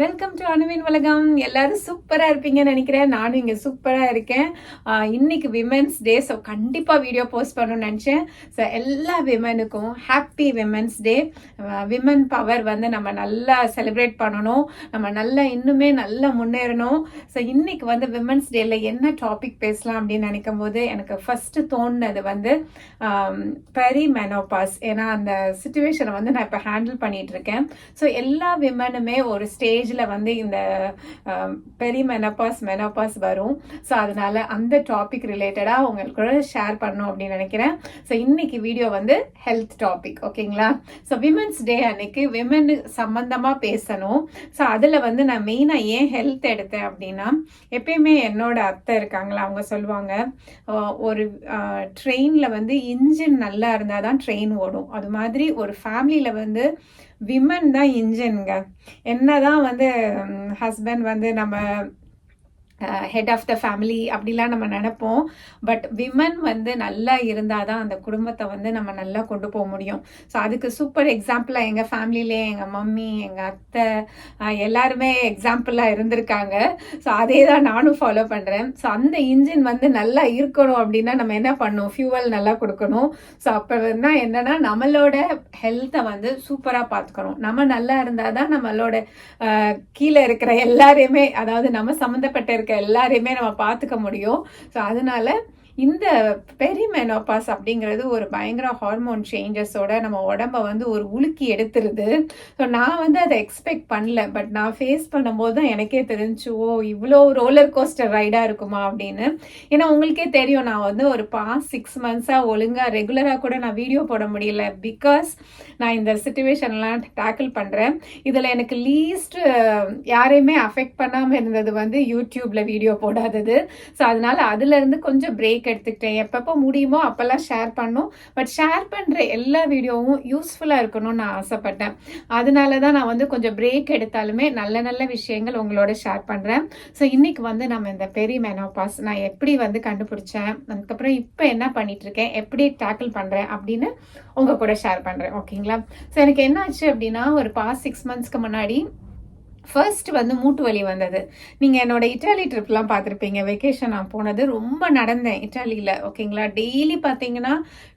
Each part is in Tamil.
வெல்கம் டு அணுவின் உலகம் எல்லாரும் சூப்பராக இருப்பீங்கன்னு நினைக்கிறேன். நானும் இங்கே சூப்பராக இருக்கேன். இன்னைக்கு விமென்ஸ் டே ஸோ கண்டிப்பாக வீடியோ போஸ்ட் பண்ணணும்னு நினச்சேன். ஸோ எல்லா விமனுக்கும் happy women's day women power வந்து நம்ம நல்லா செலிப்ரேட் பண்ணணும். நம்ம நல்லா இன்னுமே நல்லா முன்னேறணும். ஸோ இன்னைக்கு வந்து விமென்ஸ் டேயில் என்ன டாபிக் பேசலாம் அப்படின்னு நினைக்கும் போது எனக்கு ஃபஸ்ட்டு தோணுனது வந்து பெரி மெனோபாஸ் ஏன்னா அந்த சுச்சுவேஷனை வந்து நான் இப்போ ஹேண்டில் பண்ணிகிட்டு இருக்கேன். ஸோ எல்லா விமனுமே ஒரு ஏஜில் வந்து இந்த பெரி மெனப்பாஸ் மெனப்பாஸ் வரும். ஸோ அதனால் அந்த டாபிக் ரிலேட்டடாக உங்களுக்கு கூட ஷேர் பண்ணணும் அப்படின்னு நினைக்கிறேன். ஸோ இன்னைக்கு வீடியோ வந்து ஹெல்த் டாபிக் ஓகேங்களா ஸோ விமென்ஸ் டே அன்னைக்கு விமன் சம்மந்தமாக பேசணும். ஸோ அதில் வந்து நான் மெயினாக ஏன் ஹெல்த் எடுத்தேன் அப்படின்னா எப்பயுமே என்னோட அத்தை இருக்காங்களா அவங்க சொல்லுவாங்க ஒரு ட்ரெயினில் வந்து இன்ஜின் நல்லா இருந்தால் தான் ட்ரெயின் ஓடும். அது மாதிரி ஒரு ஃபேமிலியில் வந்து விமன் தான் இன்ஜின்ங்க. என்னதான் வந்து ஹஸ்பண்ட் வந்து நம்ம ஹெட் ஆஃப் த ஃபேமிலி அப்படிலாம் நம்ம நினைப்போம். பட் விமன் வந்து நல்லா இருந்தால் தான் அந்த குடும்பத்தை வந்து நம்ம நல்லா கொண்டு போக முடியும். ஸோ அதுக்கு சூப்பர் எக்ஸாம்பிளாக எங்கள் ஃபேமிலியிலே எங்கள் மம்மி எங்கள் அத்தை எல்லாருமே எக்ஸாம்பிளாக இருந்திருக்காங்க. ஸோ அதே தான் நானும் ஃபாலோ பண்ணுறேன் ஸோ அந்த இன்ஜின் வந்து நல்லா இருக்கணும் அப்படின்னா நம்ம என்ன பண்ணணும் ஃபியூவல் நல்லா கொடுக்கணும். ஸோ அப்போ வந்து என்னென்னா நம்மளோட ஹெல்த்தை வந்து சூப்பராக பார்த்துக்கணும் நம்ம நல்லா இருந்தால் தான் நம்மளோட கீழே இருக்கிற எல்லாரையுமே அதாவது நம்ம சம்மந்தப்பட்ட இருக்க எல்லாரையுமே நம்ம பார்த்துக்க முடியும். ஸோ அதனால இந்த பெரிமெனோபாஸ் அப்படிங்கிறது ஒரு பயங்கர ஹார்மோன் சேஞ்சஸோட நம்ம உடம்ப வந்து ஒரு உலுக்கி எடுத்துருது. ஸோ நான் வந்து அதை எக்ஸ்பெக்ட் பண்ணல. பட் நான் ஃபேஸ் பண்ணும்போது தான் எனக்கே தெரிஞ்சு ஓ இவ்வளோ ரோலர் கோஸ்டர் ரைடாக இருக்குமா அப்படின்னு. ஏன்னா உங்களுக்கே தெரியும் நான் வந்து ஒரு பாஸ்ட் சிக்ஸ் மந்த்ஸாக ஒழுங்காக ரெகுலராக கூட நான் வீடியோ போட முடியல. பிகாஸ் நான் இந்த சுச்சுவேஷன்லாம் டேக்கிள் பண்ணுறேன் இதில் எனக்கு லீஸ்ட் யாரையுமே அஃபெக்ட் பண்ணாமல் இருந்தது வந்து யூடியூப்பில் வீடியோ போடாதது. ஸோ அதனால அதுலேருந்து கொஞ்சம் பிரேக் எடுத்துக்கிட்டேன். எப்பப்போ முடியுமோ அப்போல்லாம் ஷேர் பண்ணும். பட் ஷேர் பண்ணுற எல்லா வீடியோவும் யூஸ்ஃபுல்லாக இருக்கணும்னு நான் ஆசைப்பட்டேன். அதனால தான் நான் வந்து கொஞ்சம் பிரேக் எடுத்தாலுமே நல்ல நல்ல விஷயங்கள் உங்களோட ஷேர் பண்ணுறேன் ஸோ இன்றைக்கி வந்து நம்ம இந்த பெரிய மெனோபாஸ் நான் எப்படி வந்து கண்டுபிடிச்சேன் அதுக்கப்புறம் இப்போ என்ன பண்ணிகிட்ருக்கேன் எப்படி டேக்கிள் பண்ணுறேன் அப்படின்னு உங்கள் கூட ஷேர் பண்ணுறேன் ஓகேங்களா ஸோ எனக்கு என்ன ஆச்சு அப்படின்னா ஒரு பாஸ் சிக்ஸ் மந்த்ஸ்க்கு முன்னாடி ஃபர்ஸ்ட் வந்து மூட்டு வலி வந்தது. நீங்கள் என்னோட இட்டாலி ட்ரிப்லாம் பார்த்துருப்பீங்க. வெக்கேஷன் நான் போனது ரொம்ப நடந்தேன் இட்டாலியில் ஓகேங்களா டெய்லி பார்த்தீங்கன்னா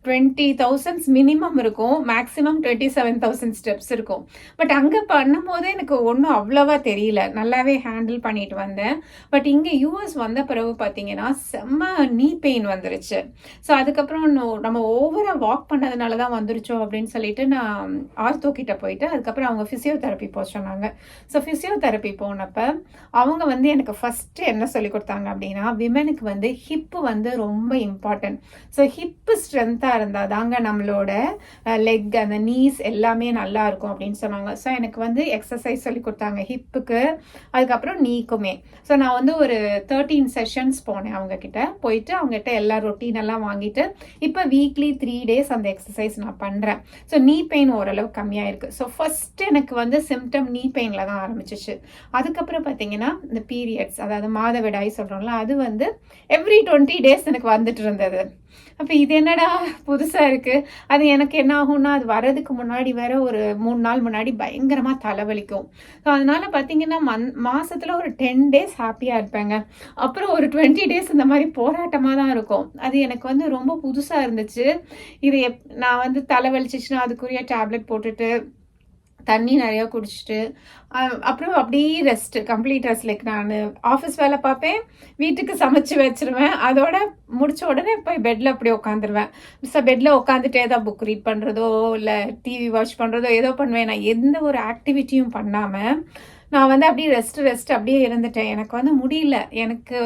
டுவெண்ட்டி தௌசண்ட்ஸ் மினிமம் இருக்கும். Maximum twenty seven thousand steps இருக்கும். பட் அங்கே பண்ணும்போதே எனக்கு ஒன்றும் அவ்வளோவா தெரியல. நல்லாவே ஹேண்டில் பண்ணிட்டு வந்தேன். பட் இங்கே யூஎஸ் வந்த பிறகு பார்த்தீங்கன்னா செம்ம நீ பெயின் வந்துருச்சு. ஸோ அதுக்கப்புறம் நம்ம ஓவராக வாக் பண்ணதுனால தான் வந்துருச்சோம் அப்படின்னு சொல்லிட்டு நான் ஆர்த்தோ கிட்ட போயிட்டு அதுக்கப்புறம் அவங்க ஃபிசியோதெரப்பி போக சொன்னாங்க. ஸோ ஃபிசியோதெரப்பி போனப்ப அவங்க வந்து எனக்கு ஃபஸ்ட்டு என்ன சொல்லி கொடுத்தாங்க அப்படின்னா விமனுக்கு வந்து ஹிப்பு வந்து ரொம்ப இம்பார்ட்டன்ட் ஸோ ஹிப்பு ஸ்ட்ரென்த்தாக இருந்தால் தாங்க நம்மளோட லெக் அந்த நீஸ் எல்லாமே நல்லா இருக்கும் அப்படின்னு சொன்னாங்க. ஸோ எனக்கு வந்து எக்ஸசைஸ் சொல்லி கொடுத்தாங்க ஹிப்புக்கு அதுக்கப்புறம் நீக்குமே ஸோ நான் வந்து ஒரு தேர்ட்டீன் செஷன்ஸ் போனேன் அவங்கக்கிட்ட போயிட்டு அவங்ககிட்ட எல்லா ரொட்டீன் எல்லாம் வாங்கிட்டு இப்போ வீக்லி த்ரீ டேஸ் அந்த எக்ஸசைஸ் நான் பண்ணுறேன் ஸோ நீ பெயின் ஓரளவு கம்மியாக இருக்குது ஸோ ஃபர்ஸ்ட் எனக்கு வந்து சிம்டம் நீ பெயினில் தான் ஆரம்பிச்சிச்சு அதுக்கப்புறம் பார்த்தீங்கன்னா இந்த பீரியட்ஸ் அதாவது மாதவிடாய் சொல்கிறோம்ல அது வந்து எவ்ரி டுவெண்ட்டி டேஸ் எனக்கு வந்துட்டு இருந்தது. அப்போ இது என்னடா புதுசாக இருக்குது அது எனக்கு என்ன ஆகும்னா அது வர்றதுக்கு முன்னாடி வேற ஒரு மூணு நாள் முன்னாடி பயங்கரமாக தலைவலிக்கும். ஸோ அதனால் பார்த்தீங்கன்னா மந் மாதத்தில் ஒரு டென் டேஸ் ஹாப்பியாக இருப்பேங்க. அப்புறம் ஒரு டுவெண்ட்டி டேஸ் இந்த மாதிரி போராட்டமாக தான் இருக்கும். அது எனக்கு வந்து ரொம்ப புதுசாக இருந்துச்சு. இது எப் நான் வந்து தலைவலிச்சிச்சுன்னா அதுக்குரிய டேப்லெட் போட்டுட்டு தண்ணி நிறையா குடிச்சிட்டு அப்புறம் அப்படியே ரெஸ்ட் கம்ப்ளீட் ரெஸ்ட் லைக் நான் ஆஃபீஸ் வேலை பார்ப்பேன் வீட்டுக்கு சமைச்சு வச்சிருவேன். அதோட முடிச்ச உடனே போய் பெட்டில் அப்படியே உட்காந்துருவேன் ஸோ பெட்டில் உட்காந்துட்டே தான் புக் ரீட் பண்ணுறதோ இல்லை டிவி வாட்ச் பண்ணுறதோ ஏதோ பண்ணுவேன். நான் எந்த ஒரு ஆக்டிவிட்டியும் பண்ணாமல் நான் வந்து அப்படியே ரெஸ்ட் ரெஸ்ட் அப்படியே இருந்துட்டேன். எனக்கு வந்து முடியல. எனக்கு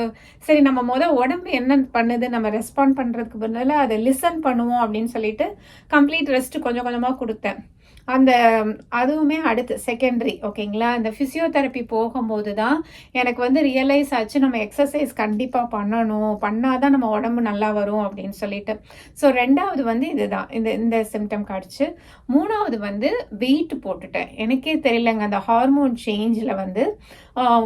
சரி நம்ம மொதல் உடம்பு என்ன பண்ணுது? நம்ம ரெஸ்பாண்ட் பண்ணுறதுக்கு பதிலாக அதை லிசன் பண்ணுவோம் அப்படின்னு சொல்லிட்டு கம்ப்ளீட் ரெஸ்ட் கொஞ்சம் கொஞ்சமாக கொடுத்தேன். அந்த அதுவுமே அடுத்து செகண்டரி ஓகேங்களா அந்த ஃபிசியோதெரப்பி போகும்போது தான் எனக்கு வந்து ரியலைஸ் ஆச்சு நம்ம எக்ஸசைஸ் கண்டிப்பாக பண்ணணும். பண்ணால் தான் நம்ம உடம்பு நல்லா வரும் அப்படின்னு சொல்லிட்டு. ஸோ ரெண்டாவது வந்து இதுதான். இந்த இந்த சிம்டம் காடிச்சு மூணாவது வந்து வெயிட் போட்டுட்டேன். எனக்கே தெரியலங்க அந்த ஹார்மோன் சேஞ்சில் வந்து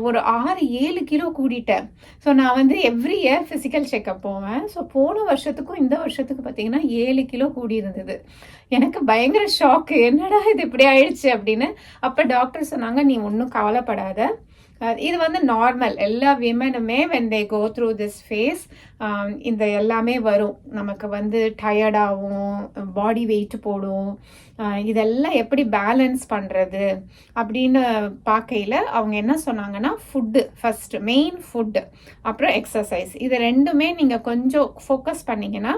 ஒரு ஆறு ஏழு கிலோ கூடிட்டேன். ஸோ நான் வந்து எவ்ரி இயர் ஃபிசிக்கல் செக்கப் போவேன். ஸோ போன வருஷத்துக்கும் இந்த வருஷத்துக்கு பார்த்தீங்கன்னா ஏழு கிலோ கூடி இருந்தது. எனக்கு பயங்கர ஷாக்கு என்ன என்னடா இது இப்படி ஆயிடுச்சு அப்படின்னு அப்போ டாக்டர் சொன்னாங்க நீ ஒன்றும் கவலைப்படாத. இது வந்து நார்மல் எல்லா விமனுமே when they go through this phase இந்த எல்லாமே வரும். நமக்கு வந்து டயர்டாகும் பாடி வெயிட் போடும். இதெல்லாம் எப்படி பேலன்ஸ் பண்ணுறது அப்படின்னு பார்க்கையில் அவங்க என்ன சொன்னாங்கன்னா ஃபுட்டு ஃபஸ்ட்டு மெயின் ஃபுட்டு அப்புறம் எக்ஸசைஸ் இது ரெண்டுமே நீங்கள் கொஞ்சம் ஃபோக்கஸ் பண்ணிங்கன்னா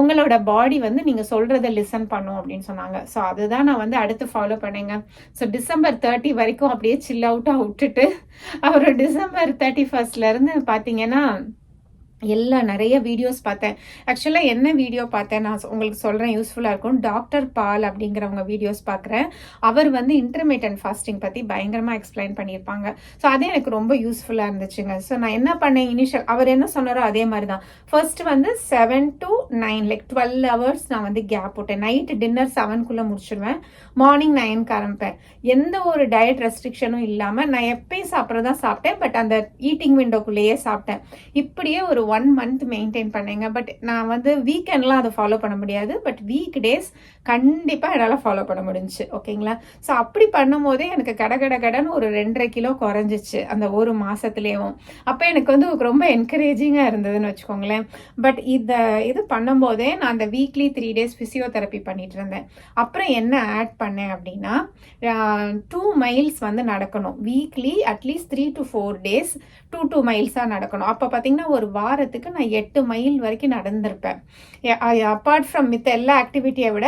உங்களோட பாடி வந்து நீங்கள் சொல்கிறத லிசன் பண்ணும் அப்படின்னு சொன்னாங்க. ஸோ அதுதான் நான் வந்து அடுத்து ஃபாலோ பண்ணேங்க. ஸோ டிசம்பர் தேர்ட்டி வரைக்கும் அப்படியே சில் அவுட்டாக விட்டுட்டு அப்புறம் டிசம்பர் தேர்ட்டி ஃபர்ஸ்ட்லேருந்து பார்த்தீங்கன்னா எல்லா நிறைய வீடியோஸ் பார்த்தேன். ஆக்சுவலாக என்ன வீடியோ பார்த்தேன்? நான் சொ- உங்களுக்கு சொல்கிறேன் யூஸ்ஃபுல்லாக இருக்கும். டாக்டர் பால் அப்படிங்கிறவங்க வீடியோஸ் பார்க்குறேன். அவர் வந்து இன்டர்மீடியன்ட் ஃபாஸ்டிங் பற்றி பயங்கரமாக எக்ஸ்பிளைன் பண்ணியிருப்பாங்க. ஸோ அதே எனக்கு ரொம்ப யூஸ்ஃபுல்லாக இருந்துச்சுங்க. ஸோ நான் என்ன பண்ணேன்? இனிஷியல் அவர் என்ன சொன்னாரோ அதே மாதிரி தான் ஃபர்ஸ்ட் வந்து seven to nine like twelve hours நான் வந்து கேப் போட்டேன். நைட்டு டின்னர் செவன்குள்ளே முடிச்சிடுவேன் மார்னிங் நைனுக்கு ஆரம்பிப்பேன். எந்த ஒரு டயட் ரெஸ்ட்ரிக்ஷனும் இல்லாமல் நான் எப்பயும் சாப்பிட்றதா சாப்பிட்டேன். பட் அந்த ஈட்டிங் விண்டோக்குள்ளேயே சாப்பிட்டேன். இப்படியே ஒரு ஒன் மந்த் மெயின்டைன் பண்ணேங்க. பட் நான் வந்து வீக்கெண்ட்லாம் அதை ஃபாலோ பண்ண முடியாது. பட் வீக் டேஸ் கண்டிப்பாக என்னால் ஃபாலோ பண்ண முடிஞ்சுச்சு. ஓகேங்களா ஸோ அப்படி பண்ணும்போதே எனக்கு கட கட கடன் ஒரு ரெண்டரை கிலோ குறைஞ்சிச்சு அந்த ஒரு மாதத்துலேயும் அப்போ எனக்கு வந்து ரொம்ப என்கரேஜிங்காக இருந்ததுன்னு வச்சுக்கோங்களேன். பட் இதை இது பண்ணும்போதே நான் அந்த வீக்லி த்ரீ டேஸ் ஃபிசியோதெரப்பி பண்ணிட்டு இருந்தேன். அப்புறம் என்ன ஆட் பண்ணேன் அப்படின்னா டூ மைல்ஸ் வந்து நடக்கணும். Weekly at least three to four days two two மைல்ஸாக நடக்கணும். அப்போ பார்த்தீங்கன்னா ஒரு வாரத்துக்கு நான் எட்டு மைல் வரைக்கும் நடந்திருப்பேன். அப்பார்ட் ஃப்ரம் மித்த எல்லா ஆக்டிவிட்டியை விட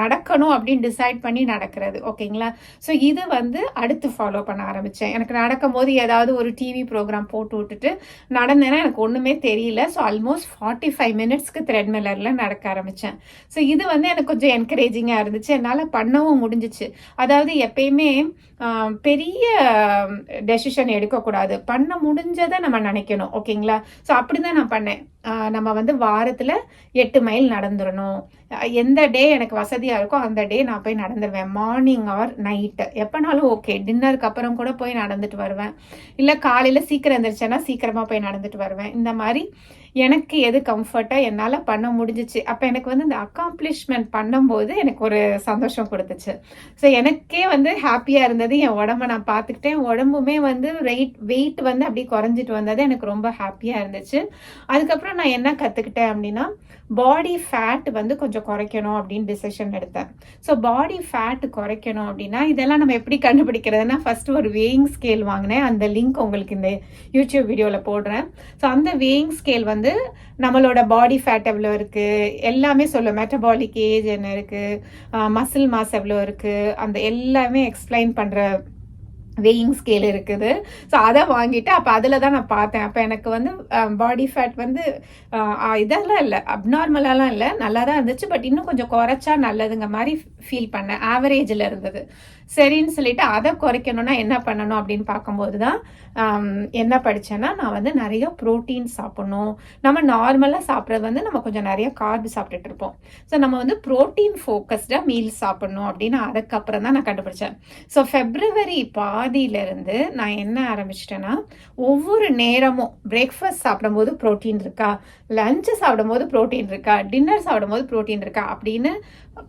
நடக்கணும் அப்படின்னு டிசைட் பண்ணி நடக்கிறது ஓகேங்களா ஸோ இது வந்து அடுத்து ஃபாலோ பண்ண ஆரம்பித்தேன் எனக்கு நடக்கும் போது ஏதாவது ஒரு டிவி ப்ரோக்ராம் போட்டு விட்டுட்டு நடந்தேன்னா எனக்கு ஒன்றுமே தெரியல. ஸோ ஆல்மோஸ்ட் ஃபார்ட்டி ஃபைவ் மினிட்ஸ்க்கு த்ரெட்மில்லரில் நடக்க ஆரம்பித்தேன் ஸோ இது வந்து எனக்கு கொஞ்சம் என்கரேஜிங்காக இருந்துச்சு. என்னால் பண்ணவும் முடிஞ்சிச்சு. அதாவது எப்பயுமே பெரிய டெசிஷன் எடுக்கக்கூடாது. பண்ண முடிஞ்சதை நம்ம நினைக்கணும் ஓகேங்களா ஸோ அப்படி மட்டும்தான் நான் பண்ணேன். நம்ம வந்து வாரத்தில் எட்டு மைல் நடந்துடணும் எந்த டே எனக்கு வசதியாக இருக்கோ அந்த டே நான் போய் நடந்துடுவேன் மார்னிங் ஆர் நைட்டு எப்போனாலும் ஓகே டின்னருக்கு அப்புறம் கூட போய் நடந்துட்டு வருவேன். இல்லை காலையில் சீக்கிரம் எந்திரிச்சேன்னா சீக்கிரமாக போய் நடந்துட்டு வருவேன். இந்த மாதிரி எனக்கு எது கம்ஃபர்ட்டாக என்னால் பண்ண முடிஞ்சிச்சு. அப்போ எனக்கு வந்து இந்த அக்காம்ப்ளிஷ்மெண்ட் பண்ணும்போது எனக்கு ஒரு சந்தோஷம் கொடுத்துச்சு. ஸோ எனக்கே வந்து ஹாப்பியாக இருந்தது. என் உடம்ப நான் பார்த்துக்கிட்டேன். உடம்புமே வந்து வெயிட் வெயிட் வந்து அப்படியே குறைஞ்சிட்டு வந்தது. எனக்கு ரொம்ப ஹாப்பியாக இருந்துச்சு. அதுக்கப்புறம் நான் என்ன கற்றுக்கிட்டேன் அப்படின்னா பாடி ஃபேட் வந்து கொஞ்சம் குறைக்கணும் அப்படின்னு டிசிஷன் எடுத்தேன். ஸோ பாடி ஃபேட் குறைக்கணும் அப்படின்னா இதெல்லாம் நம்ம எப்படி கண்டுபிடிக்கிறதுனா ஃபர்ஸ்ட் ஒரு வேயிங் ஸ்கேல் வாங்கினேன். அந்த லிங்க் உங்களுக்கு இந்த யூடியூப் வீடியோவில் போடுறேன். ஸோ அந்த வேயிங் ஸ்கேல் வந்து நம்மளோட பாடி ஃபேட் எவ்வளோ இருக்குது எல்லாமே சொல்லும் மெட்டபாலிக் ஏஜ் என்ன இருக்குது மசில் மாஸ் எவ்வளோ இருக்குது அந்த எல்லாமே எக்ஸ்பிளைன் பண்ணுற வெயிங் ஸ்கேல் இருக்குது. ஸோ அதை வாங்கிட்டு அப்போ அதில் தான் நான் பார்த்தேன். அப்போ எனக்கு வந்து பாடி ஃபேட் வந்து இதெல்லாம் இல்லை. அப்நார்மலாலாம் இல்லை. நல்லா தான் இருந்துச்சு. பட் இன்னும் கொஞ்சம் குறைச்சா நல்லதுங்க மாதிரி ஃபீல் பண்ணேன். ஆவரேஜில் இருந்தது. சரின்னு சொல்லிட்டு அதை குறைக்கணும்னா என்ன பண்ணணும் அப்படின்னு பார்க்கும்போது தான் என்ன படித்தேன்னா நான் வந்து நிறைய ப்ரோட்டீன் சாப்பிடணும். நம்ம நார்மலாக சாப்பிட்றது வந்து நம்ம கொஞ்சம் நிறைய கார்பு சாப்பிட்டுட்டு இருப்போம். ஸோ நம்ம வந்து ப்ரோட்டீன் ஃபோக்கஸ்டாக மீல் சாப்பிடணும் அப்படின்னு அதுக்கப்புறம் தான் நான் கண்டுபிடிச்சேன். ஸோ ஃபெப்ரவரி பாதியிலேருந்து நான் என்ன ஆரம்பிச்சிட்டேன்னா ஒவ்வொரு நேரமும் பிரேக்ஃபாஸ்ட் சாப்பிடும்போது ப்ரோட்டீன் இருக்கா? லஞ்சு சாப்பிடும்போது ப்ரோட்டீன் இருக்கா? டின்னர் சாப்பிடும்போது ப்ரோட்டீன் இருக்கா? அப்படின்னு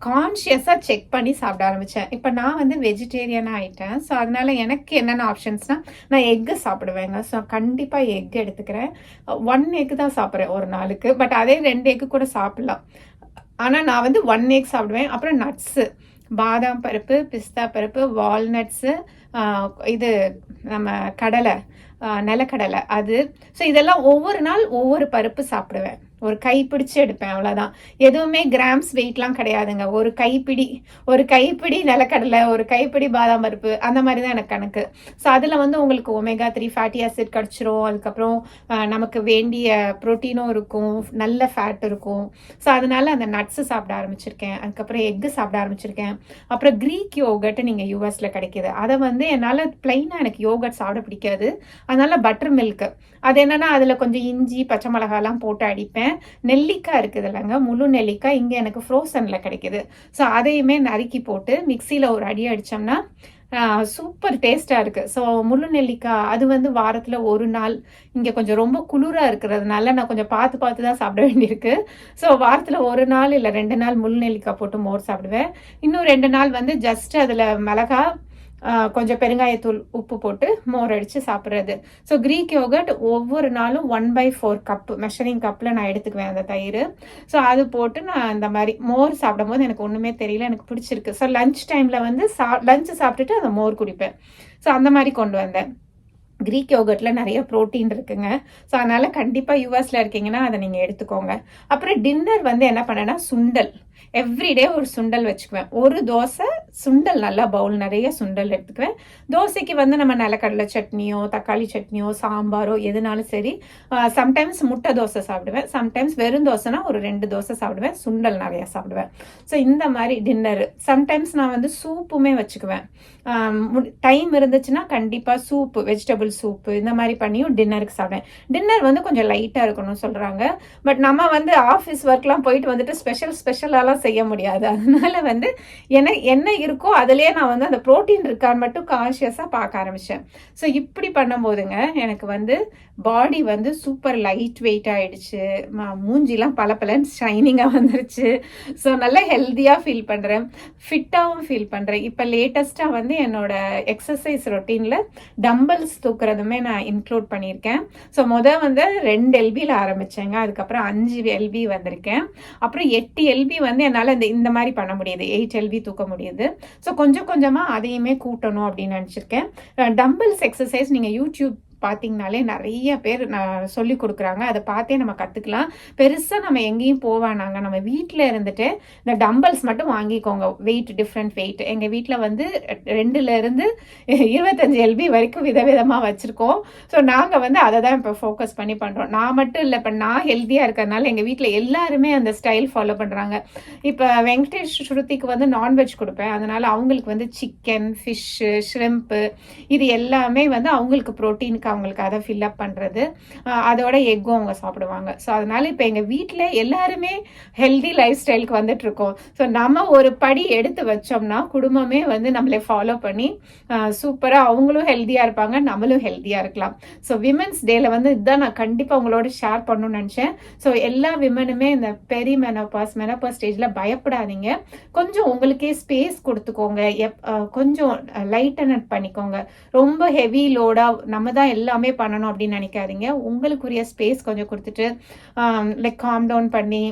கான்ஷியஸாக செக் பண்ணி சாப்பிட ஆரம்பித்தேன் இப்போ நான் வந்து வெஜிடேரியனாக ஆயிட்டேன். ஸோ அதனால் எனக்கு என்னென்ன ஆப்ஷன்ஸ்னால் நான் எக்கு சாப்பிடுவேங்க. ஸோ கண்டிப்பாக எக் எடுத்துக்கிறேன். ஒன் எக் தான் சாப்பிட்றேன் ஒரு நாளுக்கு. பட் அதே ரெண்டு எக்கு கூட சாப்பிட்லாம். ஆனால் நான் வந்து ஒன் எக் சாப்பிடுவேன். அப்புறம் நட்ஸு பாதாம் பருப்பு பிஸ்தா பருப்பு வால்நட்ஸு இது நம்ம கடலை நிலக்கடலை. அது ஸோ இதெல்லாம் ஒவ்வொரு நாள் ஒவ்வொரு பருப்பு சாப்பிடுவேன். ஒரு கைப்பிடிச்சு எடுப்பேன் அவ்வளோதான் எதுவுமே கிராம்ஸ் வெயிட்லாம் கிடையாதுங்க. ஒரு கைப்பிடி ஒரு கைப்பிடி நிலக்கடலை ஒரு கைப்பிடி பாதாம் பருப்பு அந்த மாதிரி தான் எனக்கு கணக்கு. ஸோ அதில் வந்து உங்களுக்கு ஒமேகா த்ரீ ஃபேட்டி ஆசிட் கிடச்சிரும். அதுக்கப்புறம் நமக்கு வேண்டிய ப்ரோட்டீனும் இருக்கும். நல்ல ஃபேட் இருக்கும். ஸோ அதனால் அந்த நட்ஸு சாப்பிட ஆரம்பிச்சிருக்கேன். அதுக்கப்புறம் எக்கு சாப்பிட ஆரம்பிச்சிருக்கேன். அப்புறம் க்ரீக் யோகட் நீங்கள் யூஎஸில் கிடைக்கிது. அதை வந்து என்னால் பிளைனாக எனக்கு யோகட் சாப்பிட பிடிக்காது. அதனால பட்டர் மில்க்கு அது என்னன்னா அதில் கொஞ்சம் இஞ்சி பச்சை மிளகாலாம் போட்டு அடிப்பேன். நெல்லிக்காய் இருக்குது இல்லைங்க முழு நெல்லிக்காய் இங்கே எனக்கு ஃப்ரோசனில் கிடைக்குது. ஸோ அதையுமே நறுக்கி போட்டு மிக்சியில் ஒரு அடி அடித்தோம்னா சூப்பர் டேஸ்ட்டாக இருக்குது ஸோ முழு நெல்லிக்காய் அது வந்து வாரத்தில் ஒரு நாள். இங்கே கொஞ்சம் ரொம்ப குளிராக இருக்கிறதுனால நான் கொஞ்சம் பார்த்து பார்த்து தான் சாப்பிட வேண்டியிருக்கு. ஸோ வாரத்தில் ஒரு நாள் இல்லை ரெண்டு நாள் முள் நெல்லிக்காய் போட்டு மோர் சாப்பிடுவேன். இன்னும் ரெண்டு நாள் வந்து ஜஸ்ட் அதில் மிளகா கொஞ்சம் பெருங்காயத்தூள் உப்பு போட்டு மோர் அடித்து சாப்பிட்றது. ஸோ க்ரீக் யோகர்ட் ஒவ்வொரு நாளும் one by four cup measuring கப்பில் நான் எடுத்துக்குவேன் அந்த தயிர். ஸோ அது போட்டு நான் அந்த மாதிரி மோர் சாப்பிடும்போது எனக்கு ஒன்றுமே தெரியல எனக்கு பிடிச்சிருக்கு. ஸோ லஞ்ச் டைமில் வந்து சா லஞ்சு சாப்பிட்டுட்டு அந்த மோர் குடிப்பேன். ஸோ அந்த மாதிரி கொண்டு வந்தேன். க்ரீக் யோகர்ட்டில் நிறைய ப்ரோட்டீன் இருக்குங்க. ஸோ அதனால் கண்டிப்பாக யூஎஸில் இருக்கீங்கன்னா அதை நீங்கள் எடுத்துக்கோங்க. அப்புறம் டின்னர் வந்து என்ன பண்ணேன்னா சுண்டல். எவ்ரிடே ஒரு சுண்டல் வச்சுக்குவேன். ஒரு தோசை சுண்டல் நல்லா பவுல் நிறைய சுண்டல் எடுத்துக்குவேன். தோசைக்கு வந்து நம்ம நிலக்கடலை சட்னியோ தக்காளி சட்னியோ சாம்பாரோ எதுனாலும் சரி சம்டைம்ஸ் முட்டை தோசை சாப்பிடுவேன். சம்டைம்ஸ் வெறும் தோசைனா ஒரு ரெண்டு தோசை சாப்பிடுவேன். சுண்டல் நிறையா சாப்பிடுவேன். ஸோ இந்த மாதிரி டின்னரு சம்டைம்ஸ் நான் வந்து சூப்புமே வச்சுக்குவேன். டைம் இருந்துச்சுன்னா கண்டிப்பாக சூப்பு வெஜிடபிள் சூப்பு இந்த மாதிரி பண்ணியும் டின்னருக்கு சாப்பிடுவேன். டின்னர் வந்து கொஞ்சம் லைட்டாக இருக்கணும்னு சொல்கிறாங்க பட் நம்ம வந்து ஆஃபீஸ் ஒர்க்லாம் போயிட்டு வந்துட்டு ஸ்பெஷல் ஸ்பெஷலாலாம் செய்ய முடியாது. அதனால வந்து என்ன என்ன இருக்கோ அதுலேயே நான் வந்து அந்த ப்ரோட்டீன் இருக்கான்னு மட்டும் கான்ஷியஸாக பார்க்க ஆரம்பித்தேன் ஸோ இப்படி பண்ணும்போதுங்க எனக்கு வந்து பாடி வந்து சூப்பர் லைட் வெயிட் ஆகிடுச்சு மூஞ்சிலாம் பல பலன் ஷைனிங்காக வந்துருச்சு. ஸோ நல்லா ஹெல்த்தியாக ஃபீல் பண்ணுறேன் ஃபிட்டாகவும் ஃபீல் பண்ணுறேன் இப்போ லேட்டஸ்ட்டாக வந்து என்னோட எக்ஸசைஸ் ரொட்டீனில் டம்பிள்ஸ் தூக்குறதுமே நான் இன்க்ளூட் பண்ணியிருக்கேன். ஸோ மொதல் வந்து ரெண்டு எல்பியில் ஆரம்பித்தேங்க அதுக்கப்புறம் அஞ்சு எல்பி வந்திருக்கேன். அப்புறம் எட்டு எல்பி வந்து என்னால் இந்த இந்த மாதிரி பண்ண முடியுது. எயிட் எல்பி தூக்க முடியுது. ஸோ கொஞ்சம் கொஞ்சமாக அதையுமே கூட்டணும் அப்படின்னு நினச்சிருக்கேன். டம்பிள்ஸ் எக்ஸசைஸ் நீங்கள் யூடியூப் பார்த்தீங்கனாலே நிறைய பேர் நான் சொல்லி கொடுக்குறாங்க. அதை பார்த்தே நம்ம கற்றுக்கலாம் பெருசாக நம்ம எங்கேயும் போவானாங்க நம்ம வீட்டில் இருந்துட்டு இந்த டம்பல்ஸ் மட்டும் வாங்கிக்கோங்க. வெயிட் டிஃப்ரெண்ட் வெயிட் எங்கள் வீட்டில் வந்து ரெண்டுலேருந்து இருந்து எல்பி வரைக்கும் விதவிதமாக வச்சுருக்கோம். ஸோ நாங்கள் வந்து அதை தான் இப்போ ஃபோக்கஸ் பண்ணி பண்ணுறோம் நான் மட்டும் இல்லை இப்போ நான் ஹெல்த்தியாக இருக்கிறதுனால எங்கள் வீட்டில் எல்லாருமே அந்த ஸ்டைல் ஃபாலோ பண்ணுறாங்க இப்போ வெங்கடேஷ் ஸ்ருதிக்கு வந்து நான்வெஜ் கொடுப்பேன். அதனால் அவங்களுக்கு வந்து சிக்கன் ஃபிஷ்ஷு ஷ்ரிம்ப்பு இது எல்லாமே வந்து அவங்களுக்கு ப்ரோட்டீனுக்கு அவங்களுக்கு அதை ஃபில்அப் பண்ணுறது அதோட எக்கும் அவங்க சாப்பிடுவாங்க. ஸோ அதனால இப்போ எங்கள் வீட்டில் எல்லாருமே ஹெல்தி லைஃப் ஸ்டைலுக்கு வந்துட்டுருக்கோம். ஸோ நம்ம ஒரு படி எடுத்து வச்சோம்னா குடும்பமே வந்து நம்மளை ஃபாலோ பண்ணி சூப்பராக அவங்களும் ஹெல்த்தியாக இருப்பாங்க நம்மளும் ஹெல்த்தியாக இருக்கலாம். ஸோ விமென்ஸ் டேல வந்து இதுதான் நான் கண்டிப்பாக உங்களோட ஷேர் பண்ணணும்னு நினச்சேன். ஸோ எல்லா விமனுமே இந்த பெரி மெனோபாஸ் மெனோபாஸ் ஸ்டேஜில் பயப்படாதீங்க. கொஞ்சம் உங்களுக்கே ஸ்பேஸ் கொடுத்துக்கோங்க. எப் கொஞ்சம் லைட்டன் பண்ணிக்கோங்க. ரொம்ப ஹெவி லோடாக நம்ம தான் எல்லாமே பண்ணணும் அப்படின்னு நினைக்காதீங்க. உங்களுக்குரிய ஸ்பேஸ் கொஞ்சம் கொடுத்துட்டு லைக் காம் டவுன் பண்ணி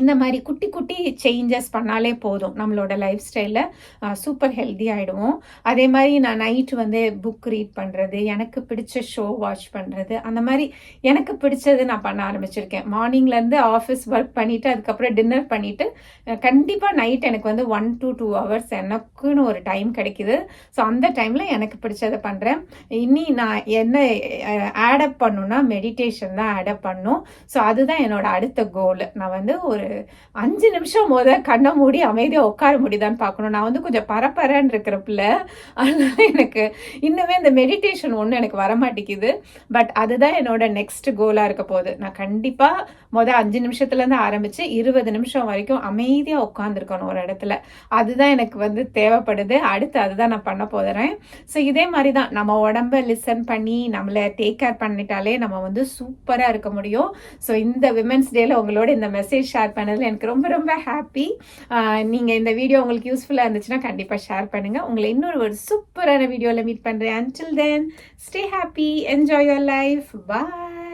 இந்த மாதிரி குட்டி குட்டி சேஞ்சஸ் பண்ணாலே போதும். நம்மளோட லைஃப் ஸ்டைலில் சூப்பர் ஹெல்தி ஆகிடுவோம் அதே மாதிரி நான் நைட் வந்து புக் ரீட் பண்ணுறது எனக்கு பிடிச்ச ஷோ வாட்ச் பண்ணுறது அந்த மாதிரி எனக்கு பிடிச்சது நான் பண்ண ஆரம்பிச்சிருக்கேன். மார்னிங்லேருந்து ஆஃபீஸ் ஒர்க் பண்ணிவிட்டு அதுக்கப்புறம் டின்னர் பண்ணிவிட்டு கண்டிப்பாக நைட் எனக்கு வந்து ஒன் டு டூ ஹவர்ஸ் எனக்குன்னு ஒரு டைம் கிடைக்குது. ஸோ அந்த டைமில் எனக்கு பிடிச்சதை பண்ணுறேன் இனி நான் என்ன ஆடப் பண்ணுன்னா மெடிடேஷன் தான் ஆடப் பண்ணும். ஸோ அதுதான் என்னோட அடுத்த கோல் நான் வந்து ஒரு அஞ்சு நிமிஷம் போத கண்ணை மூடி அமைதியாக உட்கார முடியுதான்னு பார்க்கணும். நான் வந்து கொஞ்சம் பரப்பரன்னு இருக்கிற பிள்ளை அதனால எனக்கு இன்னுமே இந்த மெடிடேஷன் ஒன்று எனக்கு வர மாட்டேங்குது பட் அதுதான் என்னோட நெக்ஸ்ட் கோலாக இருக்க போகுது. நான் கண்டிப்பாக மொதல் அஞ்சு நிமிஷத்துலேருந்து ஆரம்பித்து இருபது நிமிஷம் வரைக்கும் அமைதியாக உட்காந்துருக்கணும் ஒரு இடத்துல. அதுதான் எனக்கு வந்து தேவைப்படுது. அடுத்து அதுதான் நான் பண்ண போகிறேன் ஸோ இதே மாதிரி தான் நம்ம உடம்ப லிசன் பண்ணி நம்மளை டேக் கேர் பண்ணிட்டாலே நம்ம வந்து சூப்பராக இருக்க முடியும். ஸோ இந்த விமென்ஸ் டேல உங்களோட இந்த மெசேஜ் ஷேர் பண்ணதில் எனக்கு ரொம்ப ரொம்ப ஹாப்பி நீங்கள் இந்த வீடியோ உங்களுக்கு யூஸ்ஃபுல்லாக இருந்துச்சுன்னா கண்டிப்பாக ஷேர் பண்ணுங்கள் உங்களை இன்னொரு ஒரு சூப்பரான வீடியோவில் மீட் பண்ணுறேன் until then stay happy enjoy your life bye